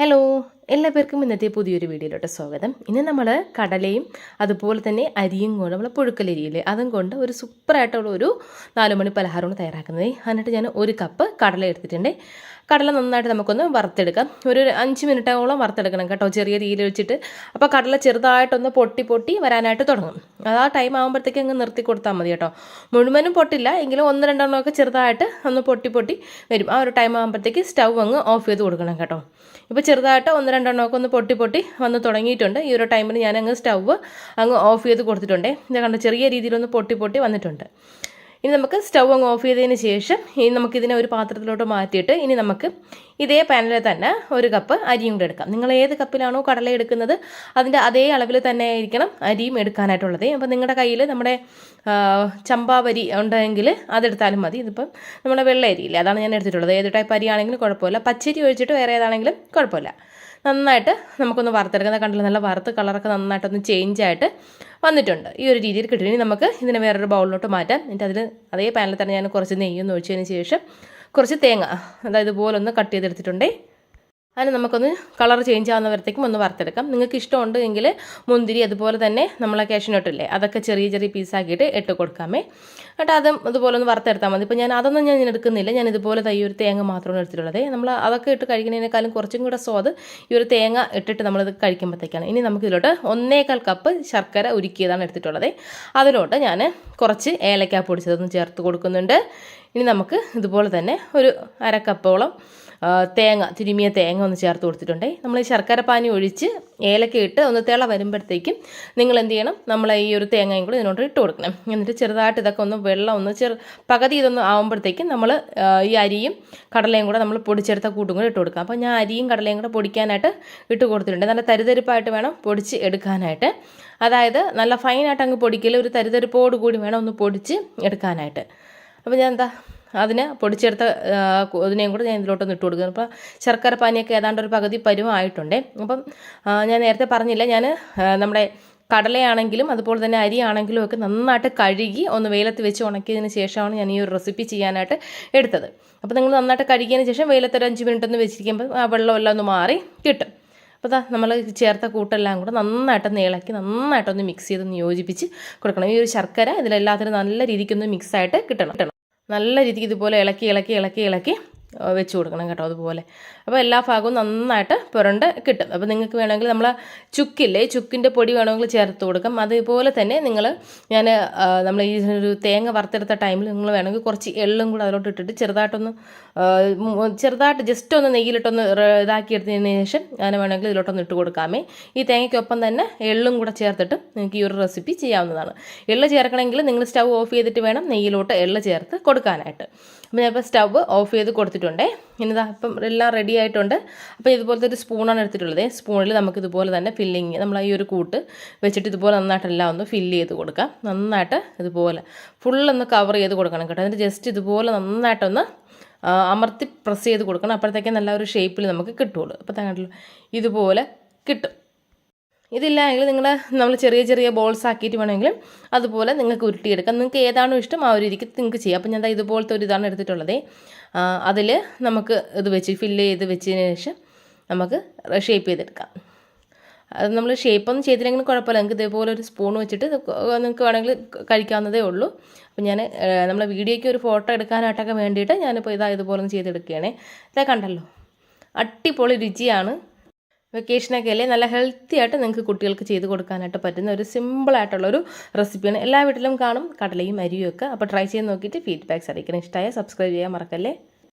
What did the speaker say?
Hello എല്ലാവർക്കും ഇന്നത്തെ പുതിയൊരു വീഡിയോയിലോട്ട് സ്വാഗതം. ഇന്ന് നമ്മൾ കടലയും അതുപോലെ തന്നെ അരിയും കൊണ്ട് നമ്മൾ പുഴുക്കലരിയില്ലേ അതും കൊണ്ട് ഒരു സൂപ്പറായിട്ടുള്ള ഒരു നാലുമണി പലഹാരമാണ് തയ്യാറാക്കുന്നത്. എന്നിട്ട് ഞാൻ ഒരു കപ്പ് കടല എടുത്തിട്ടുണ്ട്. കടല നന്നായിട്ട് നമുക്കൊന്ന് വറുത്തെടുക്കാം. ഒരു അഞ്ച് മിനിറ്റോളം വറുത്തെടുക്കണം കേട്ടോ ചെറിയ തീയിൽ വെച്ചിട്ട്. അപ്പോൾ കടല ചെറുതായിട്ടൊന്ന് പൊട്ടി പൊട്ടി വരാനായിട്ട് തുടങ്ങും. അത് ആ ടൈം ആകുമ്പോഴത്തേക്ക് അങ്ങ് നിർത്തി കൊടുത്താൽ മതി കേട്ടോ. മുഴുവനും പൊട്ടില്ല എങ്കിലും ഒന്ന് രണ്ടെണ്ണമൊക്കെ ചെറുതായിട്ട് ഒന്ന് പൊട്ടി പൊട്ടി വരും. ആ ഒരു ടൈം ആകുമ്പോഴത്തേക്ക് സ്റ്റൗ അങ്ങ് ഓഫ് ചെയ്ത് കൊടുക്കണം കേട്ടോ. ഇപ്പോൾ ചെറുതായിട്ട് ഒന്ന് രണ്ടെണ്ണമൊക്കെ ഒന്ന് പൊട്ടി പൊട്ടി വന്ന് തുടങ്ങിയിട്ടുണ്ട്. ഈ ഒരു ടൈമിൽ ഞാൻ അങ്ങ് സ്റ്റൗവ് അങ്ങ് ഓഫ് ചെയ്ത് കൊടുത്തിട്ടുണ്ട്. ഇത് കണ്ട ചെറിയ രീതിയിലൊന്ന് പൊട്ടി പൊട്ടി വന്നിട്ടുണ്ട്. ഇനി നമുക്ക് സ്റ്റൗ അങ്ങ് ഓഫ് ചെയ്തതിന് ശേഷം ഇനി നമുക്കിതിനെ ഒരു പാത്രത്തിലോട്ട് മാറ്റിയിട്ട് ഇനി നമുക്ക് ഇതേ പാനിൽ തന്നെ ഒരു കപ്പ് അരിയും കൂടെ എടുക്കാം. നിങ്ങൾ ഏത് കപ്പിലാണോ കടല എടുക്കുന്നത് അതിന്റെ അതേ അളവിൽ തന്നെ ആയിരിക്കണം അരിയും എടുക്കാനായിട്ടുള്ളത്. അപ്പോൾ നിങ്ങളുടെ കയ്യിൽ നമ്മുടെ ചമ്പാവരി ഉണ്ടെങ്കിൽ അതെടുത്താലും മതി. ഇതിപ്പം നമ്മുടെ വെള്ള അരിയില്ലേ അതാണ് ഞാൻ എടുത്തിട്ടുള്ളത്. ഏത് ടൈപ്പ് അരിയാണെങ്കിലും കുഴപ്പമില്ല. പച്ചരി ഒഴിച്ചിട്ട് വേറെ ഏതാണെങ്കിലും കുഴപ്പമില്ല. നന്നായിട്ട് നമുക്കൊന്ന് വറുത്തെടുക്കുന്ന കണ്ടില്ല നല്ല വറുത്ത് കളറൊക്കെ നന്നായിട്ടൊന്ന് ചേഞ്ച് ആയിട്ട് വന്നിട്ടുണ്ട്. ഈ ഒരു രീതിയിൽ കിട്ടും ഇനി നമുക്ക് ഇതിനെ വേറൊരു ബൗളിലോട്ട് മാറ്റാം. എന്നിട്ട് അതിൽ അതേ പാനിൽ തന്നെ ഞാൻ കുറച്ച് നെയ്യൊന്ന് ഒഴിച്ചതിന് ശേഷം കുറച്ച് തേങ്ങ അതായത് ഇതുപോലൊന്ന് കട്ട് ചെയ്തെടുത്തിട്ടുണ്ടേ. അതിന് നമുക്കൊന്ന് കളർ ചേഞ്ച് ആവുന്നവരത്തേക്കും ഒന്ന് വറുത്തെടുക്കാം. നിങ്ങൾക്ക് ഇഷ്ടമുണ്ട് എങ്കിൽ മുന്തിരി അതുപോലെ തന്നെ നമ്മളെ കാഷ്നട്ടില്ലേ അതൊക്കെ ചെറിയ ചെറിയ പീസാക്കിയിട്ട് ഇട്ട് കൊടുക്കാമേ. എന്നിട്ട് അതും ഇതുപോലെ ഒന്ന് വറുത്തെടുത്താൽ മതി. ഇപ്പോൾ ഞാൻ അതൊന്നും ഞാൻ എടുക്കുന്നില്ല. ഞാൻ ഇതുപോലെ തൈ ഒരു തേങ്ങ മാത്രമാണ് എടുത്തിട്ടുള്ളത്. നമ്മൾ അതൊക്കെ ഇട്ട് കഴിക്കുന്നതിനേക്കാളും കുറച്ചും കൂടെ സ്വാദ് ഈ ഒരു തേങ്ങ ഇട്ടിട്ട് നമ്മളിത് കഴിക്കുമ്പോഴത്തേക്കാണ്. ഇനി നമുക്ക് ഇതിലോട്ട് ഒന്നേകാൽ കപ്പ് ശർക്കര ഉരുക്കിയതാണ് എടുത്തിട്ടുള്ളത്. അതിലോട്ട് ഞാൻ കുറച്ച് ഏലക്ക പൊടിച്ചതൊന്ന് ചേർത്ത് കൊടുക്കുന്നുണ്ട്. ഇനി നമുക്ക് ഇതുപോലെ തന്നെ ഒരു അരക്കപ്പോളം ആ, തേങ്ങ തിരുമിയ തേങ്ങ ഒന്ന് ചേർത്ത് കൊടുത്തിട്ടുണ്ടേ. നമ്മൾ ഈ ശർക്കര പാനി ഒഴിച്ച് ഏലക്ക ഇട്ട് ഒന്ന് തിള വരുമ്പോഴത്തേക്കും നിങ്ങൾ എന്ത് ചെയ്യണം? നമ്മൾ ഈ ഒരു തേങ്ങയും കൂടി ഇതിനോട് ഇട്ട് കൊടുക്കണം. എന്നിട്ട് ചെറുതായിട്ട് ഇതൊക്കെ ഒന്ന് വെള്ളം ഒന്ന് ചെറു പകുതി ഇതൊന്ന് ആകുമ്പോഴത്തേക്കും നമ്മൾ ഈ അരിയും കടലയും കൂടെ നമ്മൾ പൊടിച്ചെടുത്ത കൂട്ടും കൂടെ ഇട്ട് കൊടുക്കാം അപ്പോൾ ഞാൻ അരിയും കടലയും കൂടെ പൊടിക്കാനായിട്ട് ഇട്ട് കൊടുത്തിട്ടുണ്ട്. നല്ല തരിതരിപ്പായിട്ട് വേണം പൊടിച്ച് എടുക്കാനായിട്ട്. അതായത് നല്ല ഫൈനായിട്ട് അങ്ങ് പൊടിക്കൽ ഒരു തരിതരിപ്പോട് കൂടി വേണം ഒന്ന് പൊടിച്ച് എടുക്കാനായിട്ട്. അപ്പോൾ ഞാൻ എന്താ അതിന് പൊടിച്ചെടുത്ത അതിനെയും കൂടെ ഞാൻ ഇതിലോട്ടൊന്ന് ഇട്ട് കൊടുക്കുന്നു. അപ്പോൾ ശർക്കര പാനിയൊക്കെ ഏതാണ്ട് ഒരു പകുതി പരുവമായിട്ടുണ്ടേ അപ്പം ഞാൻ നേരത്തെ പറഞ്ഞില്ല ഞാൻ നമ്മുടെ കടലയാണെങ്കിലും അതുപോലെ തന്നെ അരിയാണെങ്കിലും ഒക്കെ നന്നായിട്ട് കഴുകി ഒന്ന് വെയിലത്ത് വെച്ച് ഉണക്കിയതിന് ശേഷമാണ് ഞാൻ ഈ ഒരു റെസിപ്പി ചെയ്യാനായിട്ട് എടുത്തത്. അപ്പോൾ നിങ്ങൾ നന്നായിട്ട് കഴുകിയതിന് ശേഷം വെയിലത്ത് ഒരു അഞ്ച് മിനിറ്റ് ഒന്ന് വെച്ചിരിക്കുമ്പോൾ ആ വെള്ളമെല്ലാം ഒന്ന് മാറി കിട്ടും. അപ്പോൾ ദാ നമ്മൾ ചേർത്ത കൂട്ടെല്ലാം കൂടെ നന്നായിട്ടൊന്ന് ഇളക്കി നന്നായിട്ടൊന്ന് മിക്സ് ചെയ്തൊന്ന് യോജിപ്പിച്ച് കൊടുക്കണം. ഈ ഒരു ശർക്കര ഇതിലെല്ലാത്തിനും നല്ല രീതിക്കൊന്ന് മിക്സായിട്ട് കിട്ടണം. നല്ല രീതിക്ക് ഇതുപോലെ ഇളക്കി ഇളക്കി ഇളക്കി ഇളക്കി വെച്ച് കൊടുക്കണം കേട്ടോ അതുപോലെ. അപ്പോൾ എല്ലാ ഭാഗവും നന്നായിട്ട് പുരണ്ട് കിട്ടും. അപ്പോൾ നിങ്ങൾക്ക് വേണമെങ്കിൽ നമ്മൾ ചുക്കില്ലേ ചുക്കിന്റെ പൊടി വേണമെങ്കിൽ ചേർത്ത് കൊടുക്കാം. അതുപോലെ തന്നെ നിങ്ങൾ ഞാൻ നമ്മൾ ഈ ഒരു തേങ്ങ വറുത്തെടുത്ത ടൈമിൽ നിങ്ങൾ വേണമെങ്കിൽ കുറച്ച് എള്ളും കൂടെ അതിലോട്ട് ഇട്ടിട്ട് ചെറുതായിട്ടൊന്ന് ചെറുതായിട്ട് ജസ്റ്റ് ഒന്ന് നെയ്യിലിട്ടൊന്ന് ഇതാക്കി എടുത്തതിന് ശേഷം ഞാൻ വേണമെങ്കിൽ ഇതിലോട്ടൊന്ന് ഇട്ട് കൊടുക്കാമേ. ഈ തേങ്ങയ്ക്കൊപ്പം തന്നെ എള്ളും കൂടെ ചേർത്തിട്ട് നിങ്ങൾക്ക് ഈ ഒരു റെസിപ്പി ചെയ്യാവുന്നതാണ്. എള്ള് ചേർക്കണമെങ്കിൽ നിങ്ങൾ സ്റ്റൗ ഓഫ് ചെയ്തിട്ട് വേണം നെയ്യിലോട്ട് എള്ള് ചേർത്ത് കൊടുക്കാനായിട്ട്. അപ്പോൾ ഞാനിപ്പോൾ സ്റ്റവ് ഓഫ് ചെയ്ത് കൊടുത്തിട്ടുണ്ടേ. ഇനിതാ അപ്പം എല്ലാം റെഡി ആയിട്ടുണ്ട്. അപ്പോൾ ഇതുപോലത്തെ ഒരു സ്പൂണാണ് എടുത്തിട്ടുള്ളത്. സ്പൂണിൽ നമുക്ക് ഇതുപോലെ തന്നെ ഫില്ലിങ് നമ്മൾ ഈ ഒരു കൂട്ട് വെച്ചിട്ട് ഇതുപോലെ നന്നായിട്ട് എല്ലാം ഒന്ന് ഫില്ല് ചെയ്ത് കൊടുക്കാം. നന്നായിട്ട് ഇതുപോലെ ഫുള്ളൊന്ന് കവർ ചെയ്ത് കൊടുക്കണം കേട്ടോ. എന്നിട്ട് ജസ്റ്റ് ഇതുപോലെ നന്നായിട്ടൊന്ന് അമർത്തി പ്രസ് ചെയ്ത് കൊടുക്കണം. അപ്പോഴത്തേക്കും നല്ല ഒരു ഷേപ്പിൽ നമുക്ക് കിട്ടുള്ളൂ. അപ്പോൾ കണ്ടല്ലോ? ഇതുപോലെ കിട്ടും. ഇതില്ല എങ്കിൽ നിങ്ങൾ നമ്മൾ ചെറിയ ചെറിയ ബോൾസ് ആക്കിയിട്ട് വേണമെങ്കിലും അതുപോലെ നിങ്ങൾക്ക് ഉരുട്ടിയെടുക്കാം. നിങ്ങൾക്ക് ഏതാണോ ഇഷ്ടം ആ ഒരു രീതിക്ക് നിങ്ങൾക്ക് ചെയ്യാം. അപ്പോൾ ഞാൻ ഇതുപോലത്തെ ഒരു ഇതാണ് എടുത്തിട്ടുള്ളത്. അതിൽ നമുക്ക് ഇത് വെച്ച് ഫില്ല് ചെയ്ത് വെച്ചതിന് ശേഷം നമുക്ക് ഷേപ്പ് ചെയ്തെടുക്കാം. അത് നമ്മൾ ഷേപ്പൊന്നും ചെയ്തില്ലെങ്കിലും കുഴപ്പമില്ല. നിങ്ങൾക്ക് ഇതേപോലെ ഒരു സ്പൂൺ വെച്ചിട്ട് നിങ്ങൾക്ക് വേണമെങ്കിൽ കഴിക്കാവുന്നതേ ഉള്ളൂ. അപ്പോൾ ഞാൻ നമ്മളെ വീഡിയോയ്ക്ക് ഒരു ഫോട്ടോ എടുക്കാനായിട്ടൊക്കെ വേണ്ടിയിട്ട് ഞാനിപ്പോൾ ഇതാ ഇതുപോലെ ഒന്ന് ചെയ്തെടുക്കുകയാണേ. ഇതാ കണ്ടല്ലോ? അടിപൊളി രുചിയാണ്. വെക്കേഷനൊക്കെ അല്ലേ? നല്ല ഹെൽത്തി ആയിട്ട് നിങ്ങൾക്ക് കുട്ടികൾക്ക് ചെയ്ത് കൊടുക്കാനായിട്ട് പറ്റുന്ന ഒരു സിമ്പിളായിട്ടുള്ളൊരു റെസിപ്പിയാണ് എല്ലാ വീട്ടിലും കാണും. കടലയും അരിയും ഒക്കെ. അപ്പോൾ ട്രൈ ചെയ്ത് നോക്കിയിട്ട് ഫീഡ്ബാക്ക്സ് അറിയിക്കണം. ഇഷ്ടമായ സബ്സ്ക്രൈബ് ചെയ്യാൻ മറക്കല്ലേ?